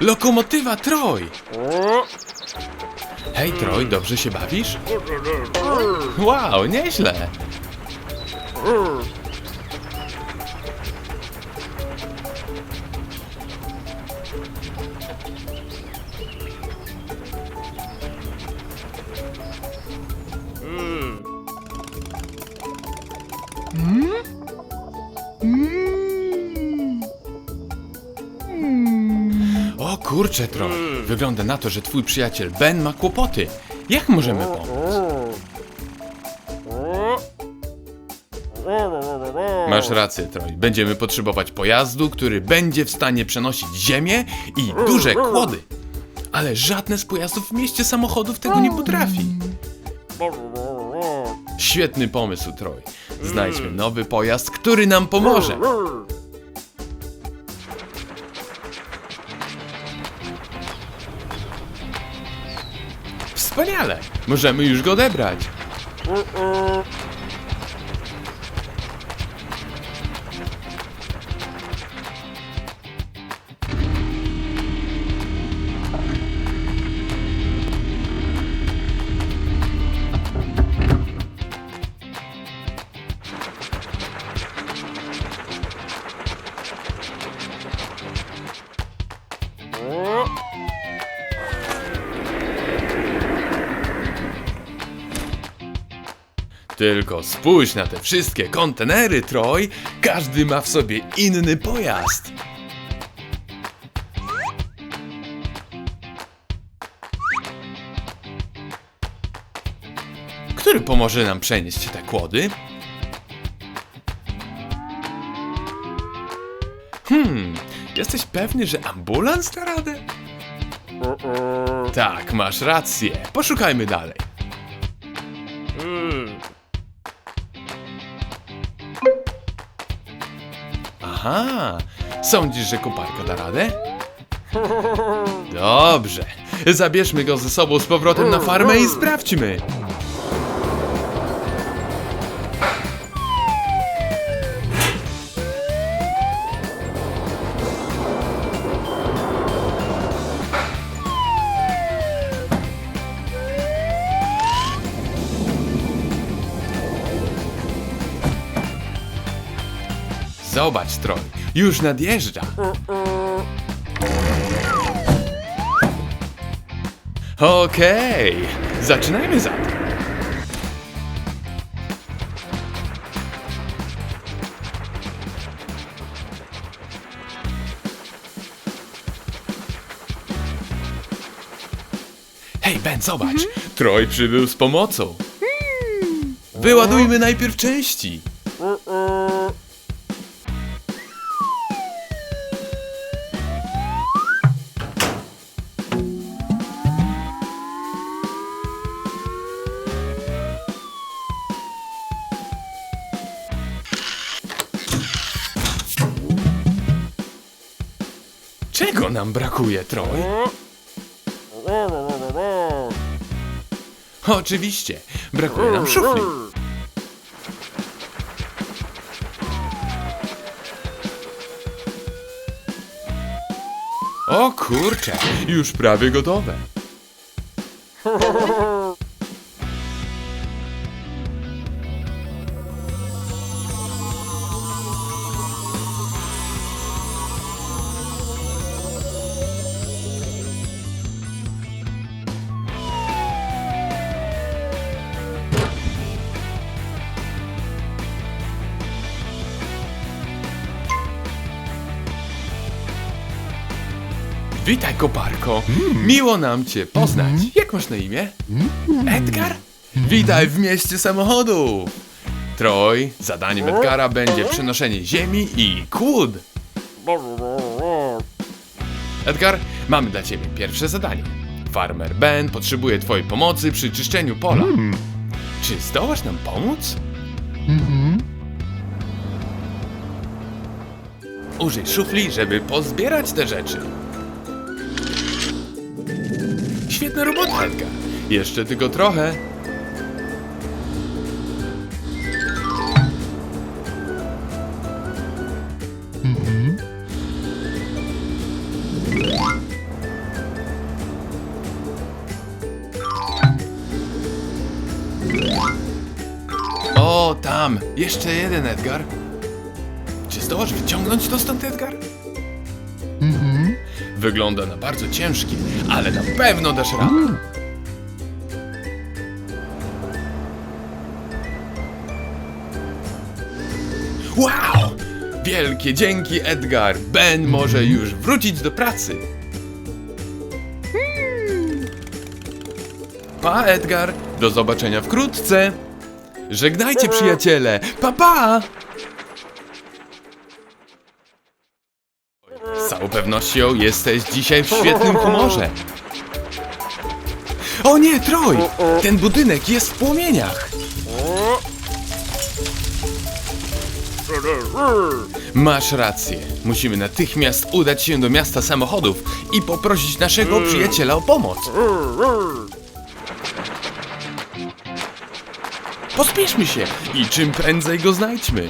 Lokomotywa Troj! Hej Troj, dobrze się bawisz? Wow, nieźle! Kurczę, Troj. Wygląda na to, że twój przyjaciel Ben ma kłopoty. Jak możemy pomóc? Masz rację, Troj. Będziemy potrzebować pojazdu, który będzie w stanie przenosić ziemię i duże kłody. Ale żadne z pojazdów w mieście samochodów tego nie potrafi. Świetny pomysł, Troj. Znajdźmy nowy pojazd, który nam pomoże. Wspaniale! Możemy już go odebrać. Tylko spójrz na te wszystkie kontenery, Troj. Każdy ma w sobie inny pojazd. Który pomoże nam przenieść te kłody? Hmm, jesteś pewny, że ambulans da radę? Tak, masz rację. Poszukajmy dalej. Aha, sądzisz, że koparka da radę? Dobrze, zabierzmy go ze sobą z powrotem na farmę i sprawdźmy. Zobacz, Troll, już nadjeżdża. Okej, zaczynajmy zatem. Hej, Ben, zobacz! Troj przybył z pomocą. Wyładujmy najpierw części. Czego nam brakuje, Troj? Oczywiście, brakuje nam szufli. O kurczę, już prawie gotowe. Witaj, koparko. Miło nam cię poznać. Jak masz na imię? Edgar? Witaj w mieście samochodu. Troj, zadaniem Edgara będzie przenoszenie ziemi i kłód. Edgar, mamy dla ciebie pierwsze zadanie. Farmer Ben potrzebuje twojej pomocy przy czyszczeniu pola. Czy zdołasz nam pomóc? Użyj szufli, żeby pozbierać te rzeczy. Świetna robota, Anka. Jeszcze tylko trochę. Mhm. O, tam! Jeszcze jeden, Edgar. Czy zdołasz wyciągnąć to stąd, Edgar? Mhm. Wygląda na bardzo ciężki ale na pewno dasz radę. Wow! Wielkie dzięki, Edgar! Ben może już wrócić do pracy. Pa, Edgar! Do zobaczenia wkrótce! Żegnajcie, przyjaciele! Pa, pa! Z całą pewnością jesteś dzisiaj w świetnym humorze. O nie, Troj! Ten budynek jest w płomieniach! Masz rację. Musimy natychmiast udać się do miasta samochodów i poprosić naszego przyjaciela o pomoc. Pospieszmy się i czym prędzej go znajdźmy.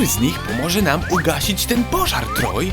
Który z nich pomoże nam ugasić ten pożar, Troj?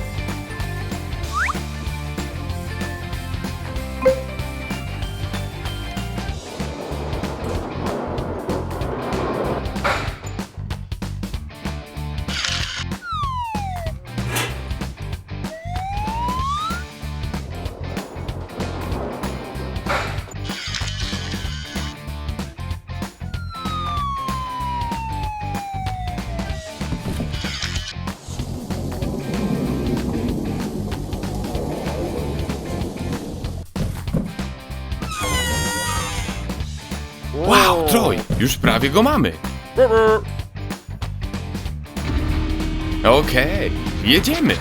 Troj, już prawie go mamy. Okej, jedziemy.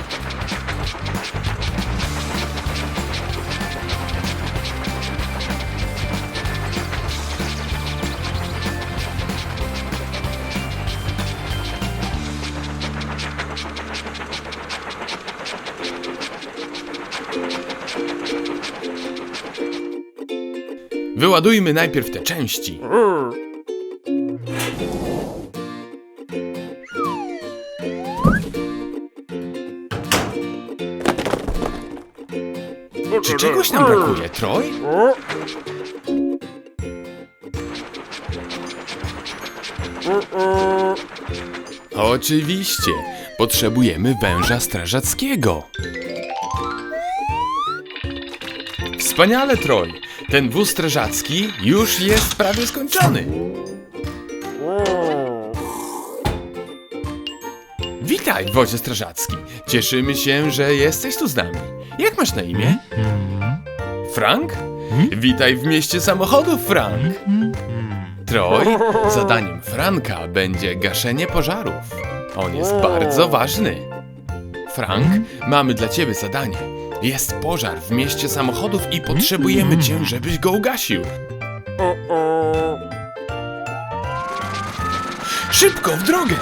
Wyładujmy najpierw te części. Czy czegoś nam brakuje, Troj? Oczywiście. Potrzebujemy węża strażackiego. Wspaniale, Troj. Ten wóz strażacki już jest prawie skończony. Witaj, wozie strażacki. Cieszymy się, że jesteś tu z nami. Jak masz na imię? Frank? Witaj w mieście samochodów, Frank. Troj, zadaniem Franka będzie gaszenie pożarów. On jest bardzo ważny. Frank, mamy dla ciebie zadanie. Jest pożar w mieście samochodów i potrzebujemy cię, żebyś go ugasił. Szybko, w drogę!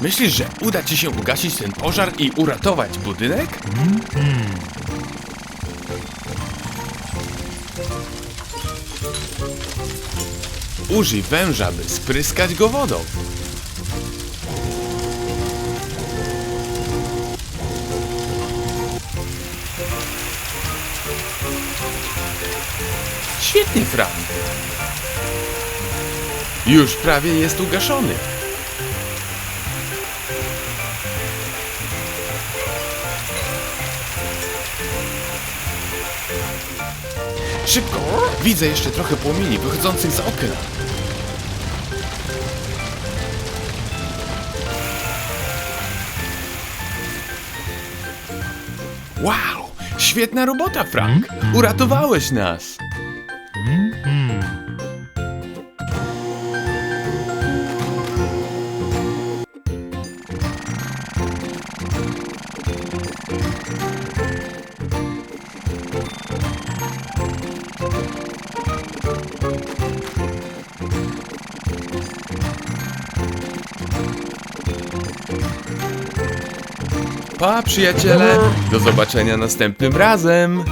Myślisz, że uda ci się ugasić ten pożar i uratować budynek? Użyj węża, by spryskać go wodą. Świetnie, Frank. Już prawie jest ugaszony. Szybko! Widzę jeszcze trochę płomieni wychodzących z okna. Wow! Świetna robota, Frank! Uratowałeś nas! Pa, przyjaciele! Do zobaczenia następnym razem!